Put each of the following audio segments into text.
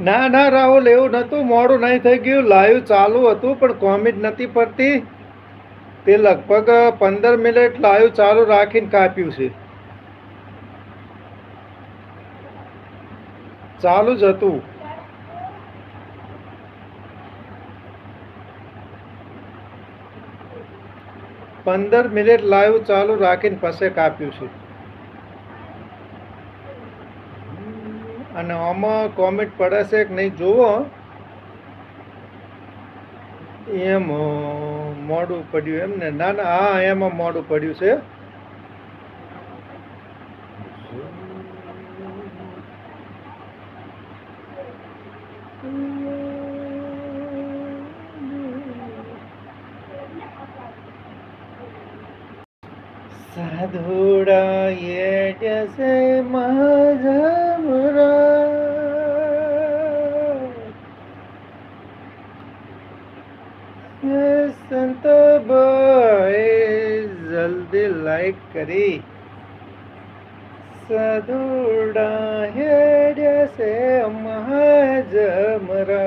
ના ના, રાહુલ, એવું નહોતું. મોડું નહીં થઈ ગયું. લાઈવ ચાલુ હતું, પણ કોમેન્ટ નથી પડતી. તે લગભગ પંદર મિનિટ લાઈવ ચાલુ રાખીને કાપ્યું છે. ચાલુ જ હતું. પંદર મિનિટ લાઈવ ચાલુ રાખીને પછી કાપ્યું છે. અને આમાં કોમેન્ટ પડે છે કે નહીં જુઓ. એમ મોડું પડ્યું એમ ને, ના ના હા, એમાં મોડું પડ્યું છે. સાધુડા એ જશે મહાજમરા લાઈક કરી સાધુડા હેડ્યા છે મહાજમરા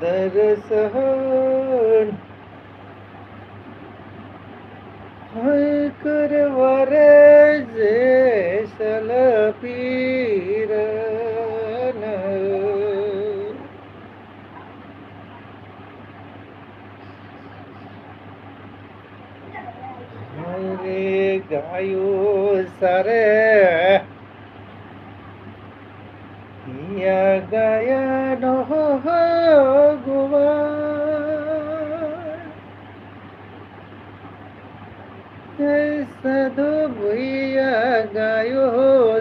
દર્શન ગાયો સરે યા ગયા નો ગુવા સદુ ભૂયા ગાયો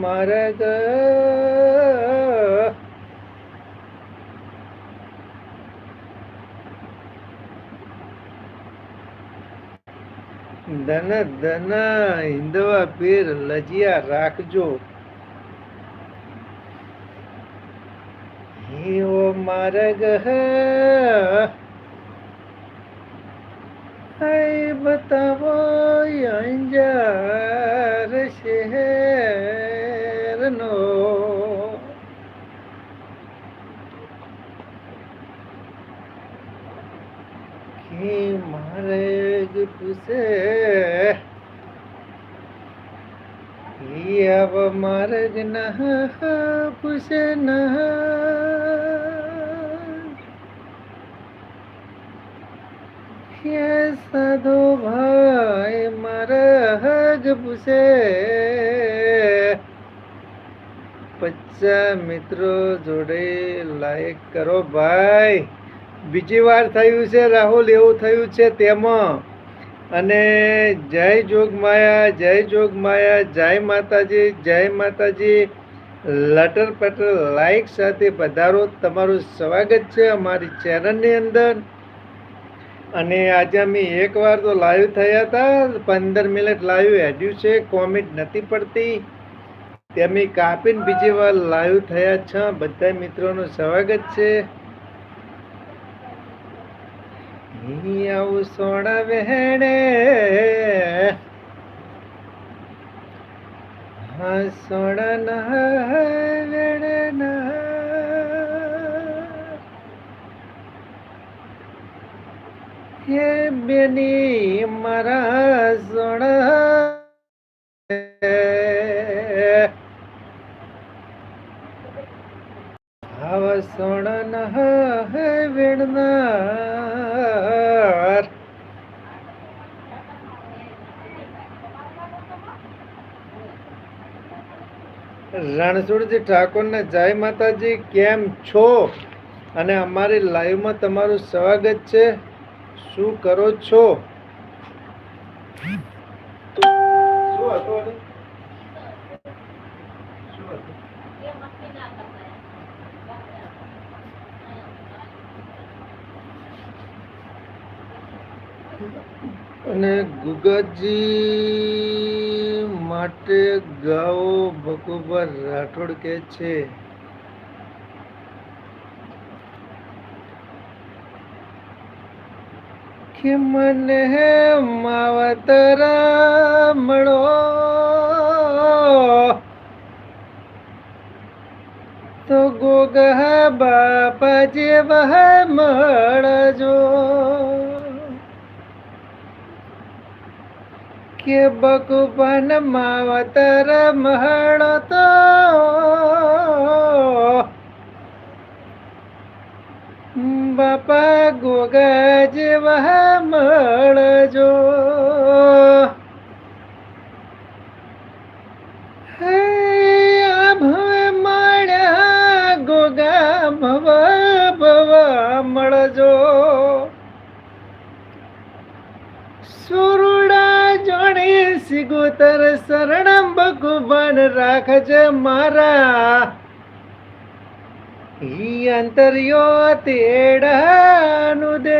માર્ગ. ધન ધન હિંદવા પીર લજિયા રાખજો. એવો માર્ગ હૈ. બતાવો અંજાર શહેરનો માર્ગ પૂછે अब मार्ग न પૂછે ન હે સાધુ ભાઈ માર્ગ પૂછે પચ્ચા મિત્રો જોડે લાઈક કરો ભાઈ બીજી વાર થયું છે રાહુલ એવું થયું છે તેમાં અને જય જોગમાયા જય જોગમાયા જય માતાજી જય માતાજી. લટર પટર લાઈક સાથે પધારો. તમારું સ્વાગત છે અમારી ચેનલની અંદર. અને આજે અમે એકવાર તો લાઈવ થયા હતા. પંદર મિનિટ લાઈવ હેડ્યું છે કોમેન્ટ નથી પડતી. તેમ કાપીને બીજી વાર લાઈવ થયા છ. બધા મિત્રોનું સ્વાગત છે. આવું સોડા વહેણે હા સોડા ના વેણે ના. હે બેની મારા સોડા રણછોડજી ઠાકોરને જય માતાજી, કેમ છો? અને અમારી લાઈવમાં તમારું સ્વાગત છે. શું કરો છો? શું હતું અને ગુગાજી માટે ગાઓ ભકુભર રાઠોડ કે છે? કે મને હે માવતરા મળો? તો ગોગા બાપા જેવા મળજો. કે બકુપન માવતર મહળ તો. બાપા ગોગા જેવા મળજો. જોણી સિગુતર શરણમ ભગવાન રાખજે મારા. ઈ અંતર્યો તેડાનું દે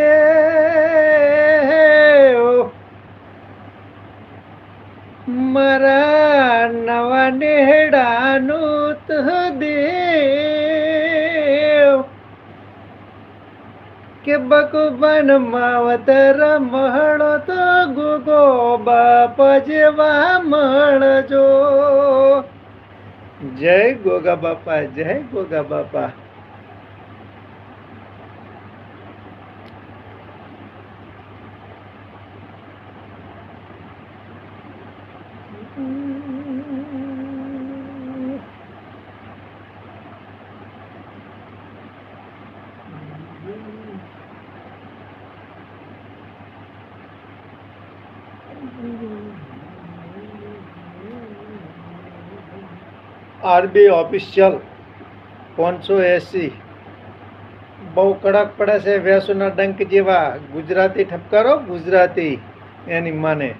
મારા નવા નેડાનું ત દેવ કે બકુબન માવતર મળો તો ગુગો બાપ જેવા મણજો જય ગોગા બાપા, જય ગોગા બાપા. આરબી ઓફિશિયલ પાંચસો એસી. બહુ કડક પડે છે વેસુના ડંક જેવા. ગુજરાતી ઠપકારો ગુજરાતી એની માને.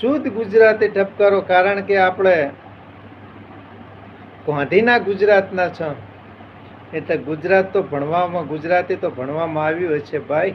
શુદ્ધ ગુજરાતી ઠપકારો કારણ કે આપણે ગાંધીના ગુજરાતના છ. એટલે ગુજરાત તો ભણવામાં ગુજરાતી તો ભણવામાં આવ્યું છે ભાઈ.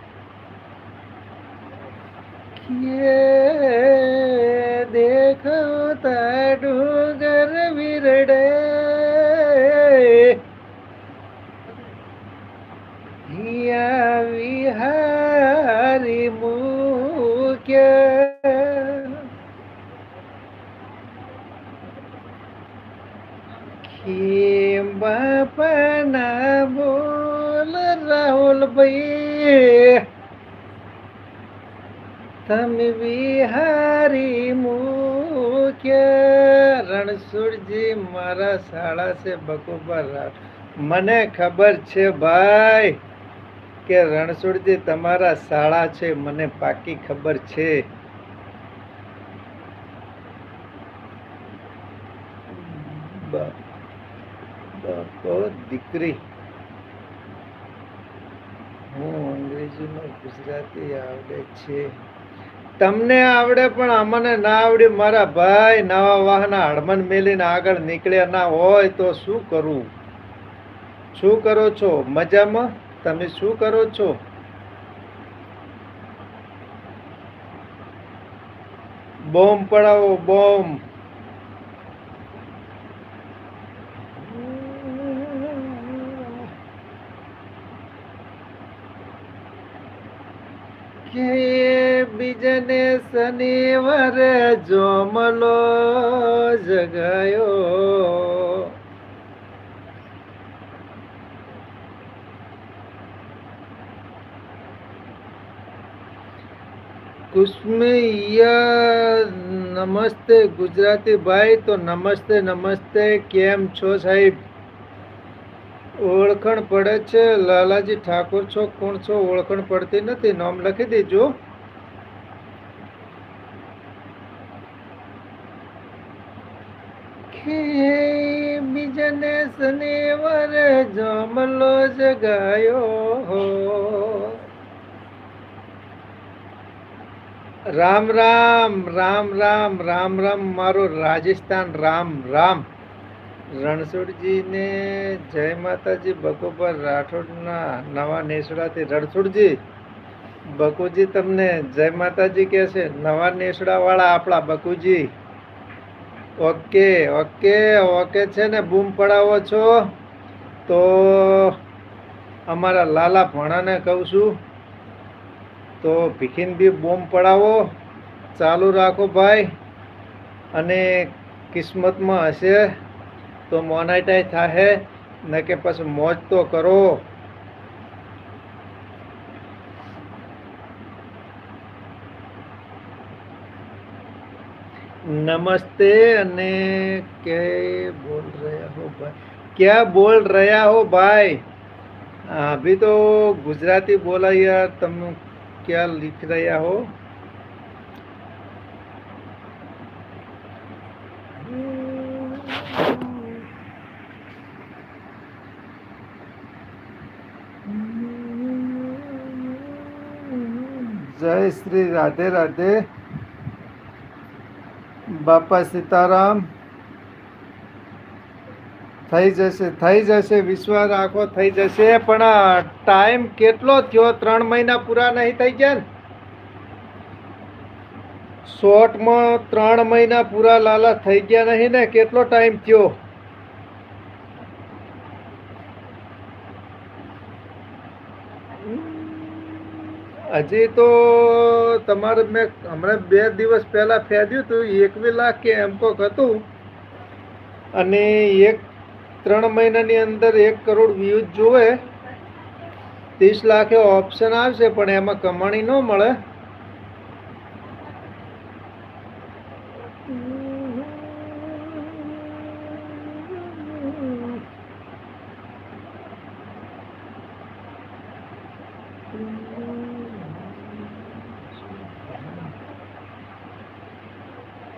રાહુલભાઈ તમે વિહારી મુખ્ય રણછોડજી મારા શાળા છે બકુબર. મને ખબર છે ભાઈ કે રણછોડજી તમારા શાળા છે, મને પાકી ખબર છે. દીકરી હું અંગ્રેજીમાં ગુજરાતી આવડે છે. તમને આવડે પણ અમને ના આવડે. મારા ભાઈ નવા વાહના હળમન મેલીને આગળ નીકળ્યા ના હોય તો શું કરવું શું કરો છો? મજામાં? તમે શું કરો છો? બોમ્બ પડાવો, બોમ્બ કે બીજને શનિવારે જોમલો જગાયો. કુસ્મિયા, નમસ્તે ગુજરાતી ભાઈ, તો નમસ્તે નમસ્તે, કેમ છો સાહેબ? ઓળખણ પડે છે, લાલાજી ઠાકોર છો, કોણ છો? ઓળખણ પડતી નથી, નામ લખી દેજો કે બીજને શનિવાર જમલો જગાયો. હો રામ રામ રામ રામ રામ રામ, મારો રાજસ્થાન, રામ રામ. રણછોડજીને જય માતાજી બકુબર રાઠોડના નવા નેસડાથી રણછોડજી. બકુજી તમને જય માતાજી કહે છે, નવા નેસડાવાળા આપણા બકુજી. ઓકે ઓકે ઓકે છે ને, બૂમ પડાવો છો? તો અમારા લાલા ભણાને કહું છું, તો ભીખીન બી બોમ્બ પડાવો, ચાલુ રાખો ભાઈ, અને કિસ્મતમાં હશે તો મોનાટાઈ થાહે ન કે પછી મોજ તો કરો. નમસ્તે અને કે બોલ રહ્યા હો ભાઈ? क्या बोल रहा हो भाई अभी तो गुजराती बोला यार तुम क्या लिख रहा हो જય શ્રી રાધે રાધે બાપા સીતારામ થઈ જશે થઈ જશે, વિશ્વાસ રાખો, થઈ જશે. પણ ટાઈમ કેટલો થયો? ત્રણ મહિના પૂરા નહીં થઈ ગયા ને? શોર્ટમાં ત્રણ મહિના પૂરા લાલા થઈ ગયા નહીં ને? કેટલો ટાઈમ થયો? હજી તો તમારે મેં હમણાં બે દિવસ પહેલાં ફેંદ્યું હતું એકવી લાખ કે એમ કોક હતું. અને એક ત્રણ મહિનાની અંદર એક કરોડ વ્યૂઝ જોવે, ત્રીસ લાખે ઓપ્શન આવશે, પણ એમાં કમાણી ન મળે.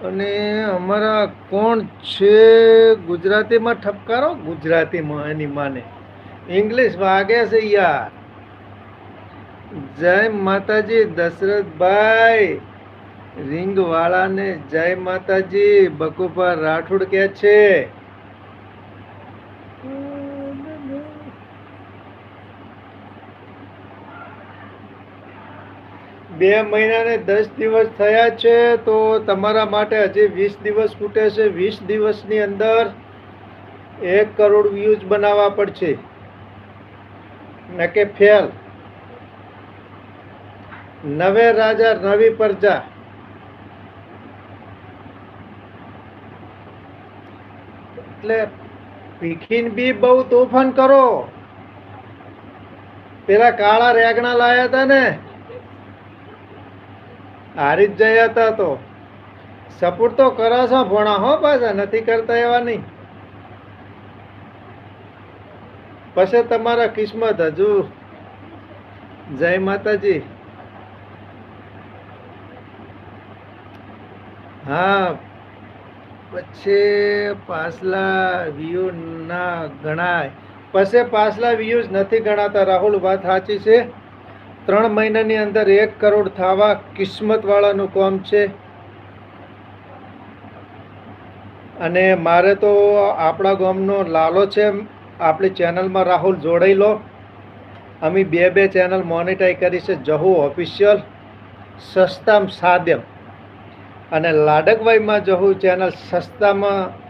અને અમારા કોણ છે? ગુજરાતીમાં ઠપકારો? ગુજરાતીમાં, એની માને. ઇંગ્લિશ વાગે છે યાર. જય માતાજી, દશરથભાઈ. રિંગવાળાને જય માતાજી બકુપા રાઠોડ કે છે. બે મહિનાને દસ દિવસ થયા છે, તો તમારા માટે હજી વીસ દિવસ ખૂટે છે. વીસ દિવસની અંદર એક કરોડ વ્યૂઝ બનાવવા પડશે. કે ફેલ? નવે રાજા નવી પ્રજા. એટલે ભીખીન બી બહુ તોફાન કરો. પેલા કાળા રેગણા લાયા હતા ને હારી જ જયા હતા તો. સપોર્ટ તો કરો છો ભણા હો પાછા, નથી કરતા એવા નહીં. પછી તમારા કિસ્મત હજુ જય માતાજી. હા, પછી પાછલા વ્યૂ ના ગણાય. પછી પાછલા વ્યૂઝ નથી ગણાતા. રાહુલ, વાત સાચી છે? ત્રણ મહિનાની અંદર એક કરોડ થવા કિસ્મતવાળાનું કામ છે. અને મારે તો આપણા ગામનો લાલો છે. આપણી ચેનલમાં રાહુલ જોડાઈ લો. અમે બે બે ચેનલ મોનિટાઈ કરી છે. જહુ ઓફિશિયલ, સસ્તામ સાદ્યમ. અને લાડકભાઈમાં જહુ ચેનલ સસ્તામાં.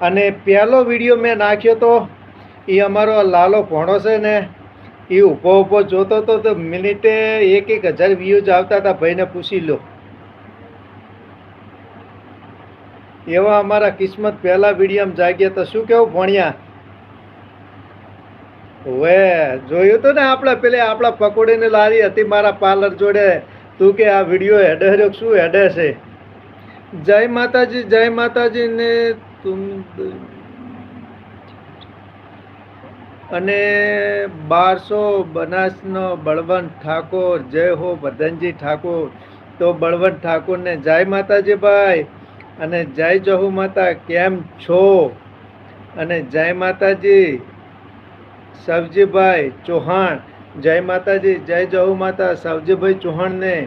અને પહેલો વીડિયો મેં નાખ્યો તો એ અમારો લાલો ભણો છે ને એ ઊભો ઊભો જોતો હતો તો મિનિટે એક એક હજાર વ્યૂઝ આવતા હતા ભાઈને પૂછી લો. એવા અમારા કિસ્મત પહેલા વીડિયો જાગ્યા તો શું કેવું ભણ્યા? હવે જોયું તો ને આપણે પેલે આપણા પકોડીને લારી હતી મારા પાર્લર જોડે? તું કે આ વીડિયો હેડે શું હેડે છે? જય માતાજી જય માતાજી ને તુમ અને બારસો બનાસનો બળવંત ઠાકોર, જય હો બદનજી ઠાકોર. તો બળવંત ઠાકોરને જય માતાજી ભાઈ, અને જય જહુ માતા, કેમ છો? અને જય માતાજી સવજીભાઈ ચૌહાણ. જય માતાજી, જય જહુ માતા સવજીભાઈ ચૌહાણને.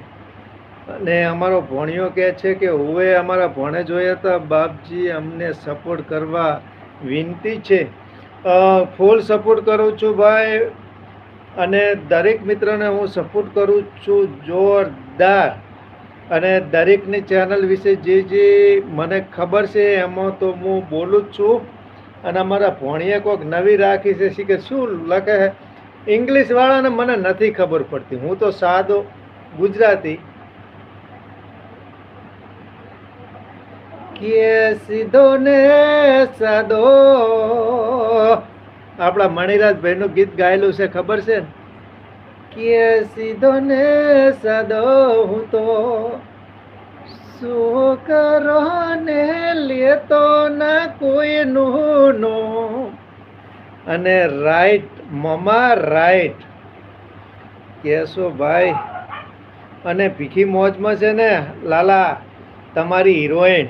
અને અમારો ભણિયો કહે છે કે, હવે અમારા ભણે જોયા હતા બાપજી અમને સપોર્ટ કરવા વિનંતી છે. ફૂલ સપોર્ટ કરું છું ભાઈ. અને દરેક મિત્રને હું સપોર્ટ કરું છું જોરદાર. અને દરેકની ચેનલ વિશે જે જે મને ખબર છે એમાં તો હું બોલું જ છું. અને અમારા ભણીએ કોઈક નવી રાખી છે કે શું લખે ઇંગ્લિશવાળાને મને નથી ખબર પડતી. હું તો સાદો ગુજરાતી કે સીધો ને સાદો. આપણા મણિરાજભાઈનું ગીત ગાયેલું છે, ખબર છે? ને કે સીધો ને સાદો હું તો. શું કરો ને લેતો ના કોઈનું નો અને રાઈટ, મમા રાઈટ. કેશો ભાઈ. અને ભીખી મોજમાં છે ને, લાલા, તમારી હિરોઈન.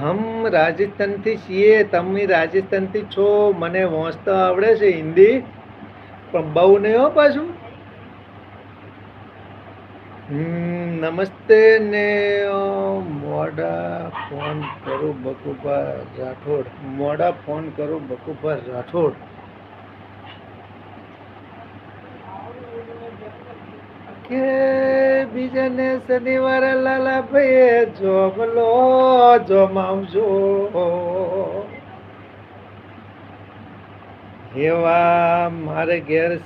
હમ રાજસ્થાનથી છીએ તમે રાજસ્થાનથી છો, મને વાંચતા આવડે છે હિન્દી, પણ બહુ નહીં હો પાછું. નમસ્તે ને મોડા ફોન કરું બકુભા રાઠોડ, મોડા ફોન કરું બકુભા રાઠોડ. કે બીજાને શનિવારે લાલા ભાઈએ જોમલો જોમાવજો. એવા મારે ઘેર